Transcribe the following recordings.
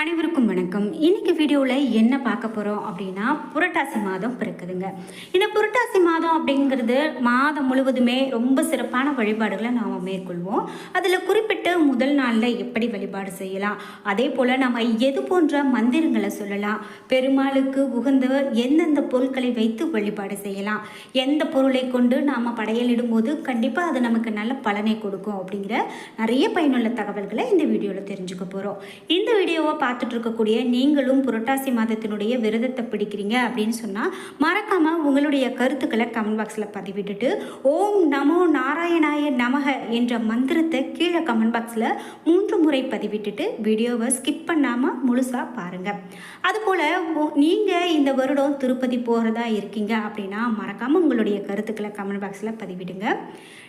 அனைவருக்கும் வணக்கம். இன்னைக்கு வீடியோவில் என்ன பார்க்க போகிறோம் அப்படின்னா புரட்டாசி மாதம் பிறக்குதுங்க. இந்த புரட்டாசி மாதம் அப்படிங்கிறது மாதம் முழுவதுமே ரொம்ப சிறப்பான வழிபாடுகளை நாம் மேற்கொள்வோம். அதில் குறிப்பிட்டு முதல் நாளில் எப்படி வழிபாடு செய்யலாம்? அதே போல் நம்ம எது போன்ற மந்திரங்களை சொல்லலாம்? பெருமாளுக்கு உகந்த எந்தெந்த பொருட்களை வைத்து வழிபாடு செய்யலாம்? எந்த பொருளை கொண்டு நாம் படையலிடும்போது கண்டிப்பாக அது நமக்கு நல்ல பலனை கொடுக்கும் அப்படிங்கிற நிறைய பயனுள்ள தகவல்களை இந்த வீடியோவில் தெரிஞ்சுக்க போகிறோம் இந்த வீடியோவை பார்த்துட்டு இருக்கக்கூடிய நீங்களும் புரட்டாசி மாதத்தினுடைய விரதத்தை பிடிக்கிறீங்க அப்படின்னு சொன்னால் மறக்காமல் உங்களுடைய கருத்துக்களை கமெண்ட் பாக்ஸில் பதிவிட்டுட்டு ஓம் நமோ நாராயணாய நமக என்ற மந்திரத்தை கீழே கமெண்ட் பாக்ஸில் மூன்று முறை பதிவிட்டுட்டு வீடியோவை ஸ்கிப் பண்ணாமல் முழுசாக பாருங்கள் அதுபோல் நீங்கள் இந்த வருடம் திருப்பதி போகிறதா இருக்கீங்க அப்படின்னா மறக்காமல் உங்களுடைய கருத்துக்களை கமெண்ட் பாக்ஸில் பதிவிடுங்க.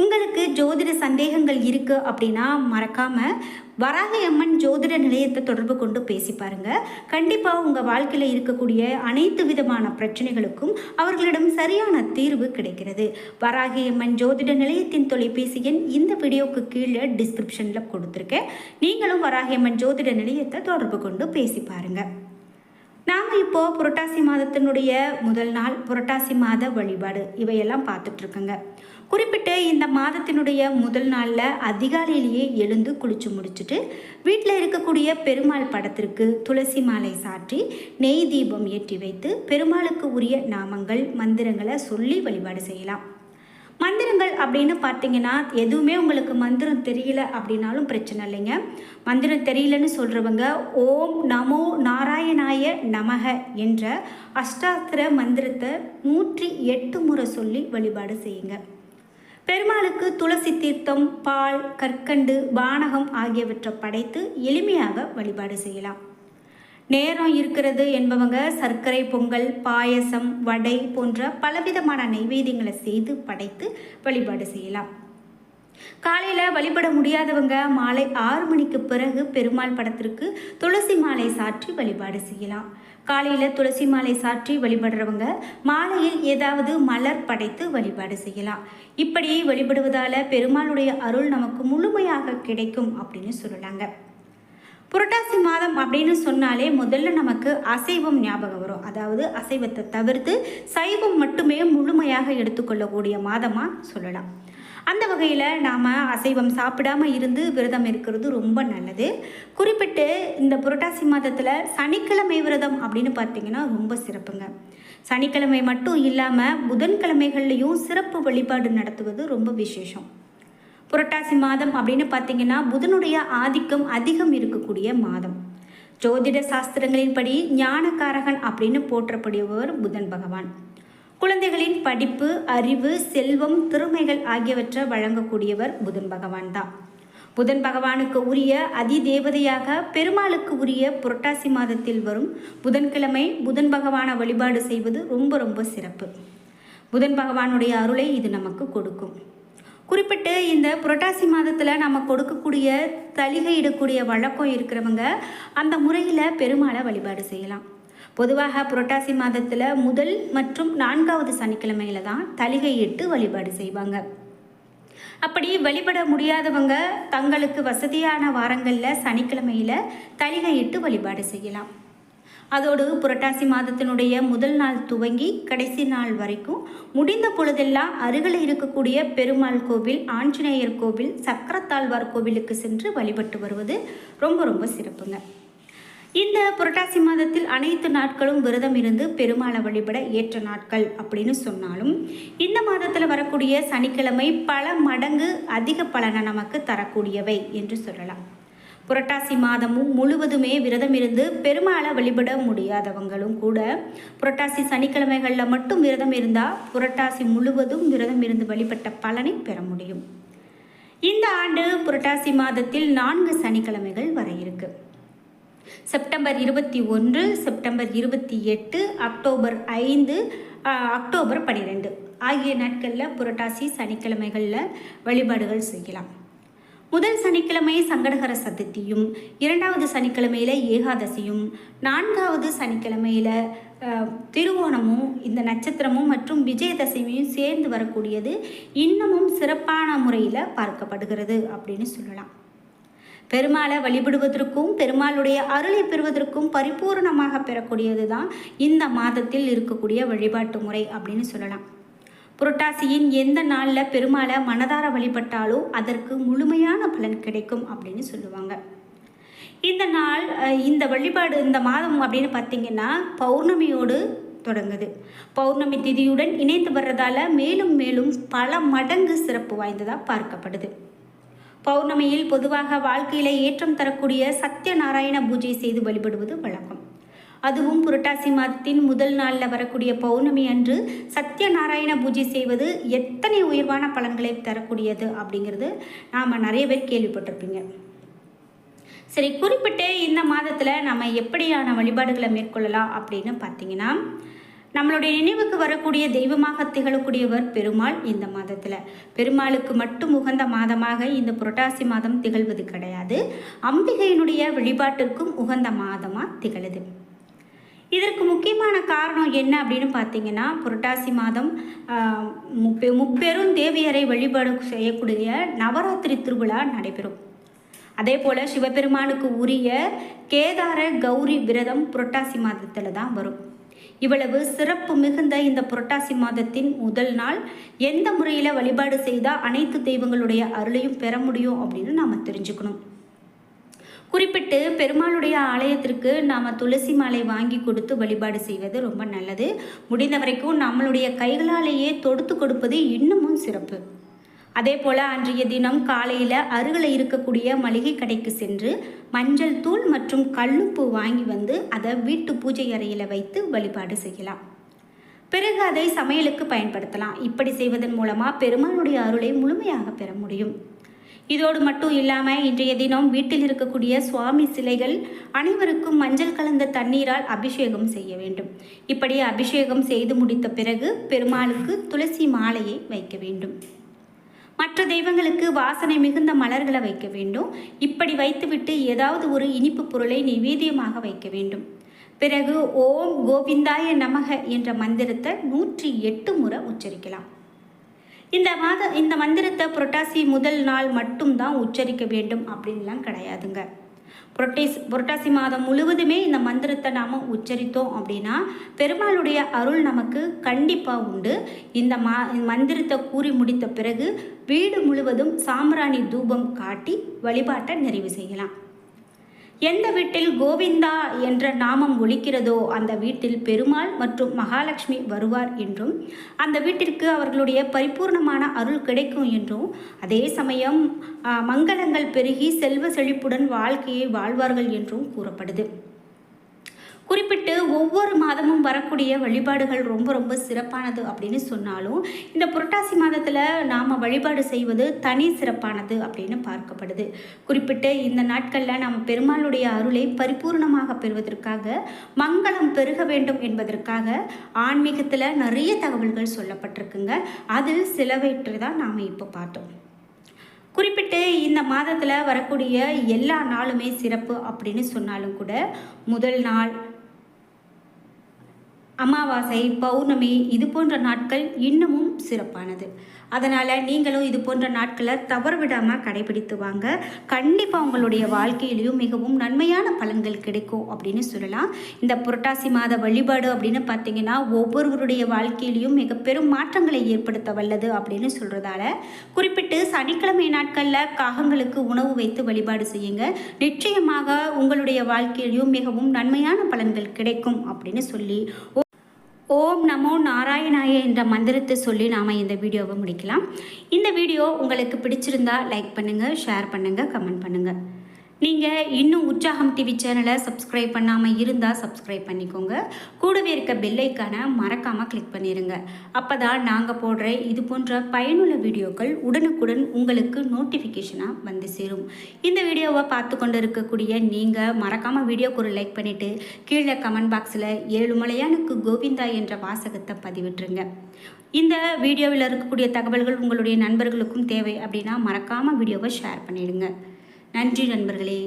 உங்களுக்கு ஜோதிட சந்தேகங்கள் இருக்குது அப்படின்னா மறக்காமல் வராக அம்மன் ஜோதிட நிலையத்தை தொடர்பு கொண்டு பேசி பாருங்க. கண்டிப்பாக உங்கள் வாழ்க்கையில் இருக்கக்கூடிய அனைத்து விதமான பிரச்சனைகளுக்கும் அவர்களிடம் சரியான தீர்வு கிடைக்கிறது. வராகி அம்மன் ஜோதிட நிலையத்தின் தொலைபேசி எண் இந்த வீடியோக்கு கீழே டிஸ்கிரிப்ஷனில் கொடுத்துருக்கேன். நீங்களும் வராகி அம்மன் ஜோதிட நிலையத்தை தொடர்பு கொண்டு பேசி பாருங்கள் நாம் இப்போ புரட்டாசி மாதத்தினுடைய முதல் நாள் புரட்டாசி மாத வழிபாடு இவையெல்லாம் பார்த்துட்டு இருக்கோங்க. குறிப்பிட்டு இந்த மாதத்தினுடைய முதல் நாளில் அதிகாலையிலேயே எழுந்து குளிச்சு முடிச்சுட்டு வீட்டில் இருக்கக்கூடிய பெருமாள் படத்திற்கு துளசி மாலை சாற்றி நெய் தீபம் ஏற்றி வைத்து பெருமாளுக்கு உரிய நாமங்கள் மந்திரங்களை சொல்லி வழிபாடு செய்யலாம். மந்திரங்கள் அப்படின்னு பார்த்தீங்கன்னா எதுவுமே உங்களுக்கு மந்திரம் தெரியல அப்படின்னாலும் பிரச்சனை இல்லைங்க. மந்திரம் தெரியலன்னு சொல்கிறவங்க ஓம் நமோ நாராயணாய நமக என்ற அஷ்டாத்திர மந்திரத்தை நூற்றி எட்டு முறை சொல்லி வழிபாடு செய்யுங்க. பெருமாளுக்கு துளசி தீர்த்தம் பால் கற்கண்டு வானகம் ஆகியவற்றை படைத்து எளிமையாக வழிபாடு செய்யலாம். நேரம் இருக்கிறது என்பவங்க சர்க்கரை பொங்கல் பாயசம் வடை போன்ற பலவிதமான நைவேத்தியங்களை செய்து படைத்து வழிபாடு செய்யலாம். காலையில் வழிபட முடியாதவங்க மாலை ஆறு மணிக்கு பிறகு பெருமாள் படத்திற்கு துளசி மாலை சாற்றி வழிபாடு செய்யலாம். காலையில் துளசி மாலை சாற்றி வழிபடுறவங்க மாலையில் ஏதாவது மலர் படைத்து வழிபாடு செய்யலாம். இப்படி வழிபடுவதால் பெருமாளுடைய அருள் நமக்கு முழுமையாக கிடைக்கும் அப்படின்னு சொல்லலாங்க. புரட்டாசி மாதம் அப்படின்னு சொன்னாலே முதல்ல நமக்கு அசைவம் ஞாபகம் வரும். அதாவது அசைவத்தை தவிர்த்து சைவம் மட்டுமே முழுமையாக எடுத்துக்கொள்ளக்கூடிய மாதமாக சொல்லலாம். அந்த வகையில் நாம் அசைவம் சாப்பிடாமல் இருந்து விரதம் இருக்கிறது ரொம்ப நல்லது. குறிப்பிட்டு இந்த புரட்டாசி மாதத்தில் சனிக்கிழமை விரதம் அப்படின்னு பார்த்தீங்கன்னா ரொம்ப சிறப்புங்க. சனிக்கிழமை மட்டும் இல்லாமல் புதன்கிழமைகள்லையும் சிறப்பு வழிபாடு நடத்துவது ரொம்ப விசேஷம். புரட்டாசி மாதம் அப்படின்னு பார்த்தீங்கன்னா புதனுடைய ஆதிக்கம் அதிகம் இருக்கக்கூடிய மாதம். ஜோதிட சாஸ்திரங்களின்படி ஞானக்காரகன் அப்படின்னு போற்றப்படுபவர் புதன் பகவான். குழந்தைகளின் படிப்பு அறிவு செல்வம் திறமைகள் ஆகியவற்றை வழங்கக்கூடியவர் புதன் பகவான் தான். புதன் பகவானுக்கு உரிய அதி தேவதையாக பெருமாளுக்கு உரிய புரட்டாசி மாதத்தில் வரும் புதன்கிழமை புதன் பகவானை வழிபாடு செய்வது ரொம்ப ரொம்ப சிறப்பு. புதன் பகவானுடைய அருளை இது நமக்கு கொடுக்கும். குறிப்பிட்டு இந்த புரட்டாசி மாதத்தில் நம்ம கொடுக்கக்கூடிய தலிகையிடக்கூடிய வழக்கம் இருக்கிறவங்க அந்த முறையில் பெருமாளை வழிபாடு செய்யலாம். பொதுவாக புரட்டாசி மாதத்தில் முதல் மற்றும் நான்காவது சனிக்கிழமையில தான் தலிகையிட்டு வழிபாடு செய்வாங்க. அப்படி வழிபட முடியாதவங்க தங்களுக்கு வசதியான வாரங்களில் சனிக்கிழமையில் தலிகையிட்டு வழிபாடு செய்யலாம். அதோடு புரட்டாசி மாதத்தினுடைய முதல் நாள் துவங்கி கடைசி நாள் வரைக்கும் முடிந்த பொழுதெல்லாம் அருகில் இருக்கக்கூடிய பெருமாள் கோவில் ஆஞ்சநேயர் கோவில் சக்கரத்தாழ்வார் கோவிலுக்கு சென்று வழிபட்டு வருவது ரொம்ப ரொம்ப சிறப்புங்க. இந்த புரட்டாசி மாதத்தில் அனைத்து நாட்களும் விரதம் இருந்து பெருமாளை வழிபட ஏற்ற நாட்கள் அப்படின்னு சொன்னாலும் இந்த மாதத்தில் வரக்கூடிய சனிக்கிழமை பல மடங்கு அதிக பலனை நமக்கு தரக்கூடியவை என்று சொல்லலாம். புரட்டாசி மாதமும் முழுவதுமே விரதம் இருந்து பெருமாளை வழிபட முடியாதவங்களும் கூட புரட்டாசி சனிக்கிழமைகளில் மட்டும் விரதம் இருந்தால் புரட்டாசி முழுவதும் விரதம் இருந்து வழிபட்ட பலனை பெற முடியும். இந்த ஆண்டு புரட்டாசி மாதத்தில் நான்கு சனிக்கிழமைகள் வர இருக்குது செப்டம்பர் இருபத்தி ஒன்று செப்டம்பர் இருபத்தி எட்டு அக்டோபர் ஐந்து அக்டோபர் பன்னிரெண்டு ஆகிய நாட்களில் புரட்டாசி சனிக்கிழமைகளில் வழிபாடுகள் செய்யலாம். முதல் சனிக்கிழமை சங்கடகர சதுர்த்தியும் இரண்டாவது சனிக்கிழமையில ஏகாதசியும் நான்காவது சனிக்கிழமையில அஹ், திருவோணமும் இந்த நட்சத்திரமும் மற்றும் விஜயதசமியும் சேர்ந்து வரக்கூடியது இன்னமும் சிறப்பான முறையில் பார்க்கப்படுகிறது அப்படின்னு சொல்லலாம். பெருமாளை வழிபடுவதற்கும் பெருமாளுடைய அருளை பெறுவதற்கும் பரிபூரணமாக பெறக்கூடியது தான் இந்த மாதத்தில் இருக்கக்கூடிய வழிபாட்டு முறை அப்படின்னு சொல்லலாம். புரட்டாசியின் எந்த நாளில் பெருமாளை மனதார வழிபட்டாலோ அதற்கு முழுமையான பலன் கிடைக்கும் அப்படின்னு சொல்லுவாங்க. இந்த நாள் இந்த வழிபாடு இந்த மாதம் அப்படின்னு பார்த்தீங்கன்னா பௌர்ணமியோடு தொடங்குது. பௌர்ணமி திதியுடன் இணைந்து வர்றதால மேலும் மேலும் பல மடங்கு சிறப்பு வாய்ந்ததாக பார்க்கப்படுது. பௌர்ணமியில் பொதுவாக வாழ்க்கையில ஏற்றம் தரக்கூடிய சத்யநாராயண பூஜை செய்து வழிபடுவது வழக்கம். அதுவும் புரட்டாசி மாதத்தின் முதல் நாளில் வரக்கூடிய பௌர்ணமி அன்று சத்யநாராயண பூஜை செய்வது எத்தனை உயர்வான பலன்களை தரக்கூடியது அப்படிங்கிறது நாம் நிறைய பேர் கேள்விப்பட்டிருப்பீங்க. சரி குறிப்பிட்டு இந்த மாதத்தில் நம்ம எப்படியான வழிபாடுகளை மேற்கொள்ளலாம் அப்படின்னு பார்த்தீங்கன்னா நம்மளுடைய நினைவுக்கு வரக்கூடிய தெய்வமாக திகழக்கூடியவர் பெருமாள் இந்த மாதத்தில். பெருமாளுக்கு மட்டும் உகந்த மாதமாக இந்த புரட்டாசி மாதம் திகழ்வது கிடையாது. அம்பிகையினுடைய வழிபாட்டிற்கும் உகந்த மாதமாக திகழுது. இதற்கு முக்கியமான காரணம் என்ன அப்படின்னு பார்த்தீங்கன்னா புரட்டாசி மாதம் முப்பெ முப்பெரும் தேவியரை வழிபாடு செய்யக்கூடிய நவராத்திரி திருவிழா நடைபெறும். அதே போல் சிவபெருமானுக்கு உரிய கேதார கௌரி விரதம் புரட்டாசி மாதத்தில் தான் வரும். இவ்வளவு சிறப்பு மிகுந்த இந்த புரட்டாசி மாதத்தின் முதல் நாள். எந்த முறையில் வழிபாடு செய்தால் அனைத்து தெய்வங்களுடைய அருளையும் பெற முடியும் அப்படின்னு நாம் தெரிஞ்சுக்கணும். குறிப்பிட்டு பெருமாளுடைய ஆலயத்திற்கு நாம் துளசி மாலை வாங்கி கொடுத்து வழிபாடு செய்வது ரொம்ப நல்லது. முடிந்த வரைக்கும் நம்மளுடைய கைகளாலேயே தொடுத்து கொடுப்பது இன்னமும் சிறப்பு. அதே போல் அன்றைய தினம் காலையில் அருகில் இருக்கக்கூடிய மளிகை கடைக்கு சென்று மஞ்சள் தூள் மற்றும் கல்லுப்பு வாங்கி வந்து அதை வீட்டு பூஜை அறையில் வைத்து வழிபாடு செய்யலாம். பிறகு அதை சமையலுக்கு பயன்படுத்தலாம். இப்படி செய்வதன் மூலமாக பெருமாளுடைய அருளை முழுமையாக பெற முடியும். இதோடு மட்டும் இல்லாமல் இன்றைய தினம் வீட்டில் இருக்கக்கூடிய சுவாமி சிலைகள் அனைவருக்கும் மஞ்சள் கலந்த தண்ணீரால் அபிஷேகம் செய்ய வேண்டும். இப்படி அபிஷேகம் செய்து முடித்த பிறகு பெருமாளுக்கு துளசி மாலையை வைக்க வேண்டும். மற்ற தெய்வங்களுக்கு வாசனை மிகுந்த மலர்களை வைக்க வேண்டும். இப்படி வைத்துவிட்டு ஏதாவது ஒரு இனிப்பு பொருளை நிவேதியமாக வைக்க வேண்டும். பிறகு ஓம் கோவிந்தாய நமக என்ற மந்திரத்தை நூற்றி எட்டு முறை உச்சரிக்கலாம். இந்த மாத இந்த மந்திரத்தை புரட்டாசி முதல் நாள் மட்டும்தான் உச்சரிக்க வேண்டும் அப்படின்லாம் கிடையாதுங்க. புரட்டேஸ் புரட்டாசி மாதம் முழுவதுமே இந்த மந்திரத்தை நாம் உச்சரித்தோம் அப்படின்னா பெருமாளுடைய அருள் நமக்கு கண்டிப்பாக உண்டு. இந்த மா மந்திரத்தை கூறி முடித்த பிறகு வீடு முழுவதும் சாம்பிராணி தூபம் காட்டி வழிபாட்டை நிறைவு செய்யலாம். எந்த வீட்டில் கோவிந்தா என்ற நாமம் ஒழிக்கிறதோ அந்த வீட்டில் பெருமாள் மற்றும் மகாலட்சுமி வருவார் என்றும் அந்த வீட்டிற்கு அவர்களுடைய பரிபூர்ணமான அருள் கிடைக்கும் என்றும் அதே சமயம் மங்களங்கள் பெருகி செல்வ செழிப்புடன் வாழ்க்கையை வாழ்வார்கள் என்றும் கூறப்படுது. குறிப்பிட்டு ஒவ்வொரு மாதமும் வரக்கூடிய வழிபாடுகள் ரொம்ப ரொம்ப சிறப்பானது அப்படின்னு சொன்னாலும் இந்த புரட்டாசி மாதத்தில் நாம் வழிபாடு செய்வது தனி சிறப்பானது அப்படின்னு பார்க்கப்படுது. குறிப்பிட்டு இந்த நாட்களில் நாம் பெருமாளுடைய அருளை பரிபூர்ணமாக பெறுவதற்காக மங்களம் பெருக வேண்டும் என்பதற்காக ஆன்மீகத்தில் நிறைய தகவல்கள் சொல்லப்பட்டிருக்குங்க. அது சிலவற்றை தான் நாம் இப்போ பார்த்தோம். குறிப்பிட்டு இந்த மாதத்தில் வரக்கூடிய எல்லா நாளுமே சிறப்பு அப்படின்னு சொன்னாலும் கூட முதல் நாள் அமாவாசை பௌர்ணமி இது போன்ற நாட்கள் இன்னமும் சிறப்பானது. அதனால் நீங்களும் இது போன்ற நாட்களை தவறு விடாமல் கடைபிடித்து வாங்க. கண்டிப்பாக உங்களுடைய வாழ்க்கையிலையும் மிகவும் நன்மையான பலன்கள் கிடைக்கும் அப்படின்னு சொல்லலாம். இந்த புரட்டாசி மாத வழிபாடு அப்படின்னு பார்த்தீங்கன்னா ஒவ்வொருவருடைய வாழ்க்கையிலையும் மிக பெரும் மாற்றங்களை ஏற்படுத்த வல்லது அப்படின்னு சொல்கிறதால குறிப்பிட்டு சனிக்கிழமை நாட்களில் காகங்களுக்கு உணவு வைத்து வழிபாடு செய்யுங்க. நிச்சயமாக உங்களுடைய வாழ்க்கையிலையும் மிகவும் நன்மையான பலன்கள் கிடைக்கும் அப்படின்னு சொல்லி ஓம் நமோ நாராயணாய என்ற மந்திரத்தை சொல்லி நாம் இந்த வீடியோவை முடிக்கலாம். இந்த வீடியோ உங்களுக்கு பிடிச்சிருந்தா லைக் பண்ணுங்கள் ஷேர் பண்ணுங்கள் கமெண்ட் பண்ணுங்கள் நீங்கள் இன்னும் உற்சாகம் டிவி சேனலை சப்ஸ்கிரைப் பண்ணாமல் இருந்தால் சப்ஸ்கிரைப் பண்ணிக்கோங்க. கூடவே இருக்க பெல்லைக்கான மறக்காமல் கிளிக் பண்ணிடுங்க அப்போ தான் நாங்கள் போடுற இது போன்ற பயனுள்ள வீடியோக்கள் உடனுக்குடன் உங்களுக்கு நோட்டிஃபிகேஷனாக வந்து சேரும். இந்த வீடியோவை பார்த்து கொண்டு இருக்கக்கூடிய நீங்கள் மறக்காமல் வீடியோக்கு ஒரு லைக் பண்ணிவிட்டு கீழே கமெண்ட் பாக்ஸில் ஏழுமலையானுக்கு கோவிந்தா என்ற வாசகத்தை பதிவிட்டுருங்க. இந்த வீடியோவில் இருக்கக்கூடிய தகவல்கள் உங்களுடைய நண்பர்களுக்கும் தேவை அப்படின்னா மறக்காமல் வீடியோவை ஷேர் பண்ணிவிடுங்க நன்றி நண்பர்களே.